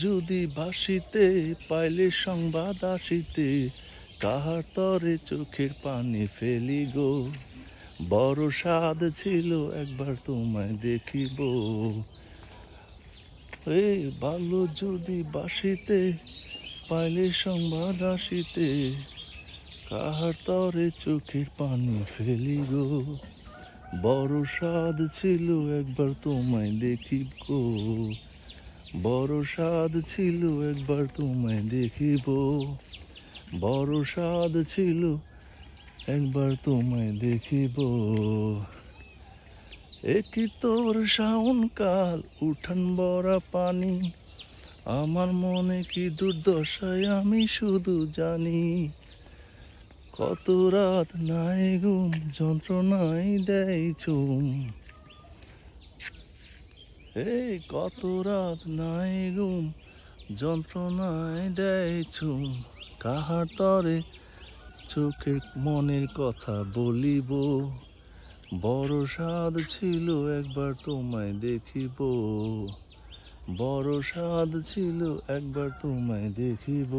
যদি বাসিতে পাইলে সংবাদ আসিতে কাহার তরে চোখের পানি ফেলি গো বড় স্বাদ ছিল একবার তোমায় দেখিব। এই ভালো যদি বাসিতে পাইলে সংবাদ আসিতে কাহার তরে চোখের পানি ফেলি গো বড় স্বাদ ছিল একবার তোমায় দেখিব। বড় স্বাদ ছিল, একবার তোমায় দেখিব। বড় স্বাদ ছিল, একবার তোমায় দেখিব। একই তোর শাওন কাল, উঠান বড়া পানি? আমার মনে কি দুর্দশায় আমি শুধু জানি? কত রাত নাই ঘুম, যন্ত্রণাই দেয় চুম। এই কত রাত নাই ঘুম, যন্ত্রণায় দেয় চুম। কাহার তরে চোখের মনের কথা বলিব? বড় স্বাদ ছিল একবার তোমায় দেখিব। বড় স্বাদ ছিল একবার তোমায় দেখিব।